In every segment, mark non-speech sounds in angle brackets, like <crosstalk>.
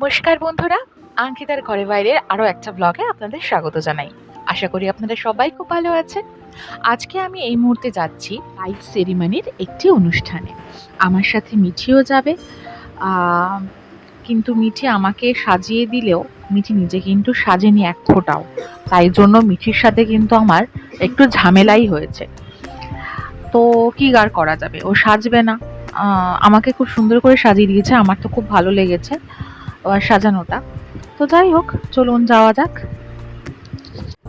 নমস্কার বন্ধুরা আঙ্কিতার ঘরে বাইরের আরও একটা ব্লগে আপনাদের স্বাগত জানাই। আশা করি আপনারা সবাই খুব ভালো আছেন। আজকে আমি এই মুহূর্তে যাচ্ছি লাইভ সেরিমনির একটি অনুষ্ঠানে। আমার সাথে মিঠিও যাবে। কিন্তু মিঠি আমাকে সাজিয়ে দিলেও, মিঠি নিজে কিন্তু সাজেনি এক ফোঁটাও। তাই জন্য মিঠির সাথে কিন্তু আমার একটু ঝামেলাই হয়েছে। তো কি আর করা যাবে? ও সাজবে না। আমাকে খুব সুন্দর করে সাজিয়ে দিয়েছে। আমার তো খুব ভালো লেগেছে। সাজানোটা। তো যাই হোক, চলুন যাওয়া যাক।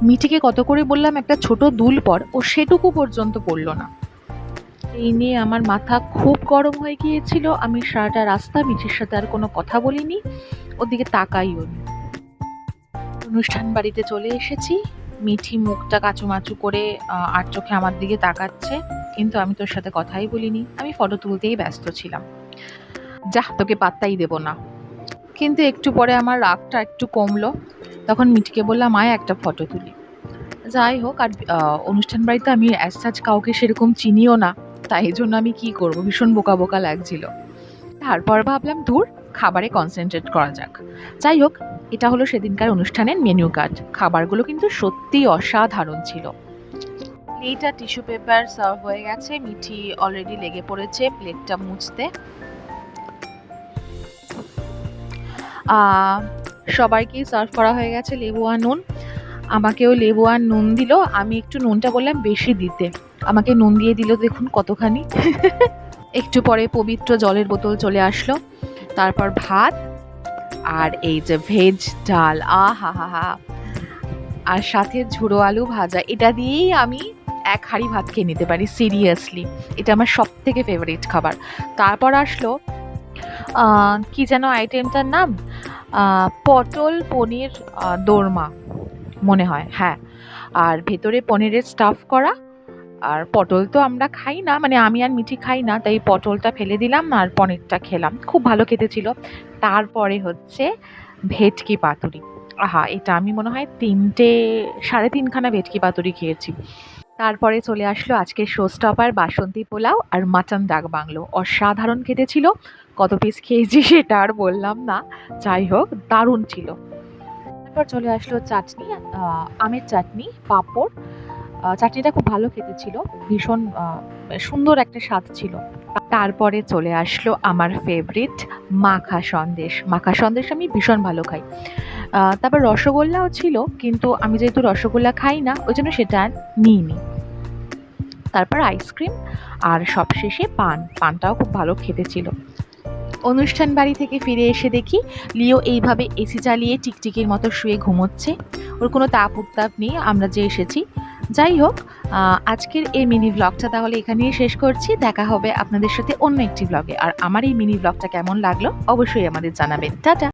মিঠিকে কত করে বললাম, একটা ছোট দুল পর, ও সেটুকু পর্যন্ত পড়ল না। এই নিয়ে আমার মাথা খুব গরম হয়ে গিয়েছিল। আমি সারাটা রাস্তা মিঠির সাথে আর কোনো কথা বলিনি। ওদিকে তাকাইও নি। অনুষ্ঠান বাড়িতে চলে এসেছি। মিঠি মুখটা কাচুমাচু করে আর চোখে আমার দিকে তাকাচ্ছে। কিন্তু আমি তোর সাথে কথাই বলিনি। আমি ফটো তুলতেই ব্যস্ত ছিলাম। যা, তোকে পাত্তাই দেবো না। কিন্তু একটু পরে আমার রাগটা একটু কমলো। তখন মিঠিকে বললাম, আয় একটা ফটো তুলি। যাই হোক, আর অনুষ্ঠান বাড়িতে আমি অ্যাজ সাচ কাউকে সেরকম চিনিও না। তাই জন্য আমি কি করব? ভীষণ বোকা বোকা লাগছিল। তারপর ভাবলাম দূর খাবারে কনসেন্ট্রেট করা যাক। যাই হোক, এটা হলো সেদিনকার অনুষ্ঠানের মেনু কার্ড খাবারগুলো কিন্তু সত্যিই অসাধারণ ছিল। প্লেটটা টিস্যু পেপার সার্ভ হয়ে গেছে। মিঠি অলরেডি লেগে পড়েছে প্লেটটা মুছতে। সবাইকেই সার্ভ করা হয়ে গেছে লেবু আর নুন। আমাকেও লেবু আর নুন দিল। আমি একটু নুনটা বললাম বেশি দিতে। আমাকে নুন দিয়ে দিল দেখুন কতখানি। একটু পরে পবিত্র জলের বোতল চলে আসলো। তারপর ভাত আর এই যে ভেজ ডাল। আ হা হা হা আর সাথে ঝুড়ো আলু ভাজা। এটা দিয়েই আমি এক হাঁড়ি ভাত খেয়ে নিতে পারি সিরিয়াসলি এটা আমার সব থেকে ফেভারিট খাবার। তারপর আসলো কি যেন আইটেমটার নাম? পটল, পনির দোরমা মনে হয় হ্যাঁ। আর ভেতরে পনিরের স্টাফ করা, আর পটল তো আমরা খাই না মানে আমি আর মিঠি খাই না, তাই পটলটা ফেলে দিলাম আর পনিরটা খেলাম। খুব ভালো খেতে ছিল তারপরে হচ্ছে ভেটকি পাতুরি। আহা, এটা আমি মনে হয় তিনটে, সাড়ে তিনখানা ভেটকি পাতুরি খেয়েছি। তারপরে চলে আসলো আজকের শো স্টপার বাসন্তী পোলাও আর মাটন ডাক বাংলো। অসাধারণ খেতে ছিল। কত পিস খেয়েছি <laughs> সেটা আর বললাম না। যাই হোক, দারুণ ছিল। তারপর চলে আসলো চাটনি আমের চাটনি, পাঁপড়। চাটনিটা খুব ভালো খেতে ছিল। ভীষণ সুন্দর একটা স্বাদ ছিল। তারপরে চলে আসলো আমার ফেভারিট মাখা সন্দেশ। মাখা সন্দেশ আমি ভীষণ ভালো খাই। তারপর রসগোল্লাও ছিল, কিন্তু আমি যেহেতু রসগোল্লা খাই না, ওই জন্য সেটা নিইনি। তারপর আইসক্রিম আর সবশেষে পান। পানটাও খুব ভালো খেতে ছিল। অনুষ্ঠান বাড়ি থেকে ফিরে এসে দেখি লিও এইভাবে এসি চালিয়ে টিকটিকির মতো শুয়ে ঘুমোচ্ছে। ওর কোনো তাপ উত্তাপ নেই, আমরা যে এসেছি। যাই হোক আজকের এই মিনি ব্লগটা তাহলে এখানেই শেষ করছি। দেখা হবে আপনাদের সাথে অন্য একটি ব্লগে আর আমার এই মিনি ব্লগটা কেমন লাগল অবশ্যই আমাদের জানাবেন। টাটা!